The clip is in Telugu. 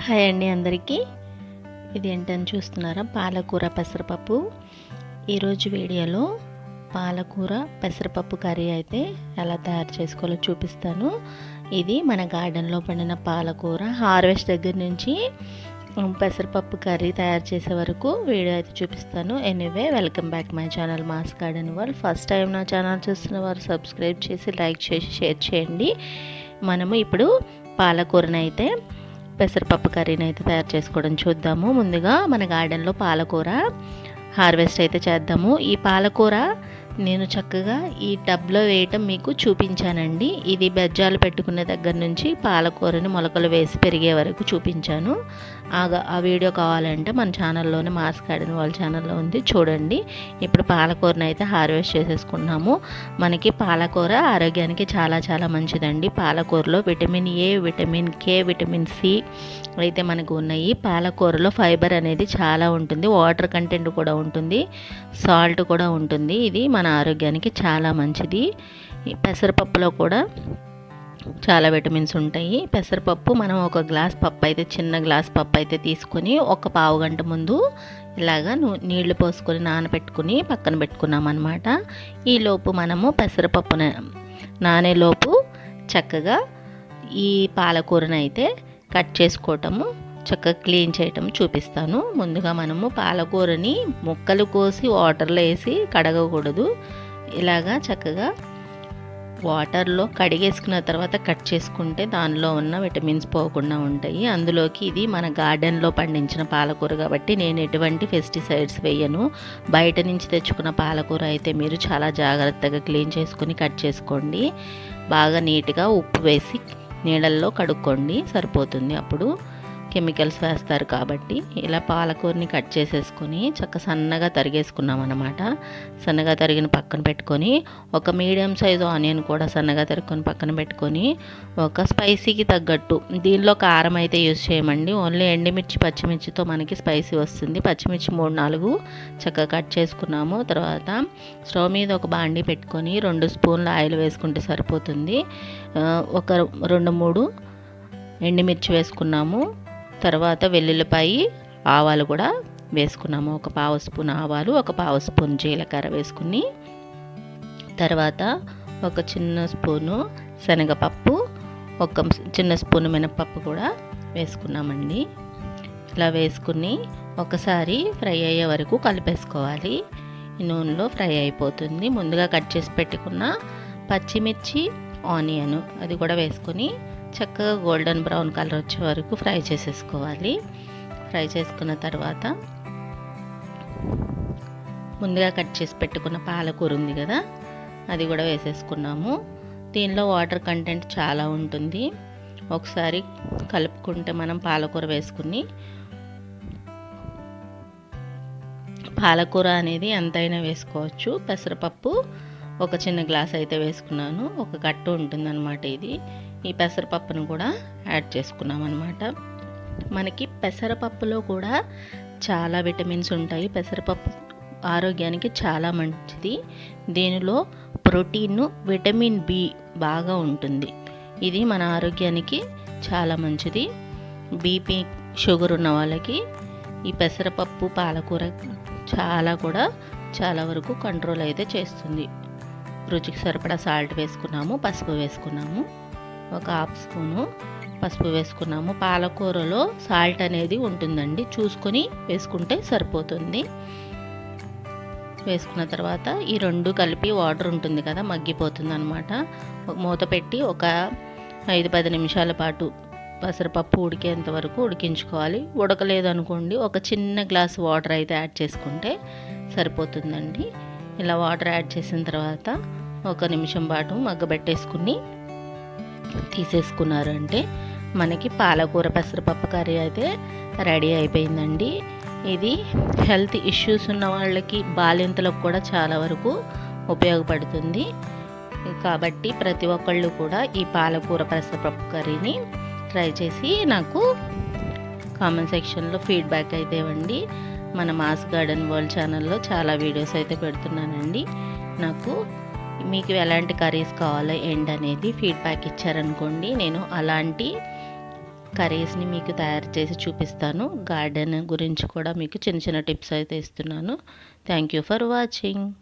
హాయ్ అండి అందరికీ. ఇది ఏంటని చూస్తున్నారా? పాలకూర పెసరపప్పు. ఈరోజు వీడియోలో పాలకూర పెసరపప్పు కర్రీ అయితే ఎలా తయారు చేసుకోవాలో చూపిస్తాను. ఇది మన గార్డెన్లో పండిన పాలకూర. హార్వెస్ట్ దగ్గర నుంచి పెసరపప్పు కర్రీ తయారు చేసే వరకు వీడియో అయితే చూపిస్తాను. Anyway welcome back my channel mass garden వాళ్ళు ఫస్ట్ టైం నా ఛానల్ చూస్తున్న వారు సబ్స్క్రైబ్ చేసి లైక్ చేసి షేర్ చేయండి. మనము ఇప్పుడు పాలకూరనైతే అయితే పెసరపప్పు కర్రీని అయితే తయారు చేసుకోవడం చూద్దాము. ముందుగా మన గార్డెన్లో పాలకూర హార్వెస్ట్ అయితే చేద్దాము. ఈ పాలకూర నేను చక్కగా ఈ టబ్లో వేయటం మీకు చూపించానండి. ఇది బెజ్జాలు పెట్టుకునే దగ్గర నుంచి పాలకూరని మొలకలు వేసి పెరిగే వరకు చూపించాను. ఆ వీడియో కావాలంటే మన ఛానల్లోనే మాస్ గార్డెన్ వాళ్ళ ఛానల్లో ఉంది. చూడండి. ఇప్పుడు పాలకూరని అయితే హార్వెస్ట్ చేసేసుకున్నాము. మనకి పాలకూర ఆరోగ్యానికి చాలా చాలా మంచిదండి. పాలకూరలో vitamin A vitamin K vitamin C అయితే మనకు ఉన్నాయి. పాలకూరలో ఫైబర్ అనేది చాలా ఉంటుంది. వాటర్ కంటెంట్ కూడా ఉంటుంది. సాల్ట్ కూడా ఉంటుంది. ఇది మన ఆరోగ్యానికి చాలా మంచిది. పెసరపప్పులో కూడా చాలా విటమిన్స్ ఉంటాయి. పెసరపప్పు మనం ఒక గ్లాస్ పప్పు అయితే చిన్న గ్లాస్ పప్పు అయితే తీసుకొని ఒక పావు గంట ముందు ఇలాగా ను- నీళ్ళు పోసుకొని నానబెట్టుకుని పక్కన పెట్టుకున్నాం అనమాట ఈలోపు మనము పెసరపప్పు నానేలోపు చక్కగా ఈ పాలకూరను అయితే కట్ చేసుకోవటము చక్కగా క్లీన్ చేయటం చూపిస్తాను. ముందుగా మనము పాలకూరని ముక్కలు కోసి వాటర్లో వేసి కడగకూడదు. ఇలాగా చక్కగా వాటర్లో కడిగేసుకున్న తర్వాత కట్ చేసుకుంటే దానిలో ఉన్న విటమిన్స్ పోకుండా ఉంటాయి. అందులోకి ఇది మన గార్డెన్లో పండించిన పాలకూర కాబట్టి నేను ఎటువంటి పెస్టిసైడ్స్ వేయను. బయట నుంచి తెచ్చుకున్న పాలకూర అయితే మీరు చాలా జాగ్రత్తగా క్లీన్ చేసుకుని కట్ చేసుకోండి. బాగా నీట్గా ఉప్పు వేసి నీళ్ళల్లో కడుక్కోండి. సరిపోతుంది అప్పుడు. కెమికల్స్ వేస్తారు కాబట్టి ఇలా పాలకూరని కట్ చేసేసుకొని చక్క సన్నగా తరిగేసుకున్నాం అనమాట సన్నగా తరిగిన పక్కన పెట్టుకొని ఒక మీడియం సైజు ఆనియన్ కూడా సన్నగా తరుక్కొని పక్కన పెట్టుకొని ఒక స్పైసీకి తగ్గట్టు దీనిలో కారం అయితే యూస్ చేయమండి. ఓన్లీ ఎండుమిర్చి పచ్చిమిర్చితో మనకి స్పైసీ వస్తుంది. పచ్చిమిర్చి మూడు నాలుగు చక్కగా కట్ చేసుకున్నాము. తర్వాత స్టవ్ మీద ఒక బాండి పెట్టుకొని రెండు స్పూన్ల ఆయిల్ వేసుకుంటే సరిపోతుంది. ఒక రెండు మూడు ఎండుమిర్చి వేసుకున్నాము. తర్వాత వెల్లుల్లిపాయి ఆవాలు కూడా వేసుకున్నాము. ఒక పావు స్పూన్ ఆవాలు ఒక పావు స్పూన్ జీలకర్ర వేసుకుని. తర్వాత ఒక చిన్న స్పూను శనగపప్పు ఒక చిన్న స్పూన్ మినపప్పు కూడా వేసుకున్నామండి. ఇలా వేసుకుని ఒకసారి ఫ్రై అయ్యే వరకు కలిపేసుకోవాలి. ఈ నూనెలో ఫ్రై అయిపోతుంది. ముందుగా కట్ చేసి పెట్టుకున్న పచ్చిమిర్చి ఆనియన్ అది కూడా వేసుకొని చక్కగా గోల్డెన్ బ్రౌన్ కలర్ వచ్చే వరకు ఫ్రై చేసేసుకోవాలి. ఫ్రై చేసుకున్న తర్వాత ముందుగా కట్ చేసి పెట్టుకున్న పాలకూర ఉంది కదా అది కూడా వేసేసుకున్నాము. దీనిలో వాటర్ కంటెంట్ చాలా ఉంటుంది. ఒకసారి కలుపుకుంటే మనం పాలకూర వేసుకుని పాలకూర అనేది ఎంతైనా వేసుకోవచ్చు. పెసరపప్పు ఒక చిన్న గ్లాస్ అయితే వేసుకున్నాను. ఒక కట్టు ఉంటుందన్నమాట ఇది. ఈ పెసరపప్పును కూడా యాడ్ చేసుకున్నాం అనమాట మనకి పెసరపప్పులో కూడా చాలా విటమిన్స్ ఉంటాయి. పెసరపప్పు ఆరోగ్యానికి చాలా మంచిది. దీనిలో ప్రోటీన్ విటమిన్ బి బాగా ఉంటుంది. ఇది మన ఆరోగ్యానికి చాలా మంచిది. బీపీ షుగర్ ఉన్న వాళ్ళకి ఈ పెసరపప్పు పాలకూర చాలా కూడా చాలా వరకు కంట్రోల్ అయితే చేస్తుంది. రుచికి సరిపడా సాల్ట్ వేసుకున్నాము పసుపు వేసుకున్నాము. ఒక హాఫ్ స్పూను పసుపు వేసుకున్నాము. పాలకూరలో సాల్ట్ అనేది ఉంటుందండి. చూసుకొని వేసుకుంటే సరిపోతుంది. వేసుకున్న తర్వాత ఈ రెండు కలిపి వాటర్ ఉంటుంది కదా మగ్గిపోతుంది అనమాట మూత పెట్టి ఒక ఐదు పది నిమిషాల పాటు పెసరపప్పు ఉడికేంత వరకు ఉడికించుకోవాలి. ఉడకలేదు అనుకోండి ఒక చిన్న గ్లాస్ వాటర్ అయితే యాడ్ చేసుకుంటే సరిపోతుందండి. ఇలా వాటర్ యాడ్ చేసిన తర్వాత ఒక నిమిషం పాటు మగ్గబెట్టేసుకుని తీసేసుకున్నారంటే మనకి పాలకూర పెసరపప్పు కర్రీ అయితే రెడీ అయిపోయిందండి. ఇది హెల్త్ ఇష్యూస్ ఉన్న వాళ్ళకి బాలింతలకు కూడా చాలా వరకు ఉపయోగపడుతుంది. కాబట్టి ప్రతి ఒక్కళ్ళు కూడా ఈ పాలకూర పెసరపప్పు కర్రీని ట్రై చేసి నాకు కామెంట్ సెక్షన్లో ఫీడ్బ్యాక్ అయితే ఇవ్వండి. మన మాస్ గార్డెన్ వరల్డ్ ఛానల్లో చాలా వీడియోస్ అయితే పెడుతున్నానండి. నాకు మీకు ఎలాంటి కర్రీస్ కావాలో ఎండ్ అనేది ఫీడ్బ్యాక్ ఇచ్చారనుకోండి నేను అలాంటి కర్రీస్ని మీకు తయారు చేసి చూపిస్తాను. గార్డెన్ గురించి కూడా మీకు చిన్న చిన్న టిప్స్ అయితే ఇస్తున్నాను. Thank you for watching.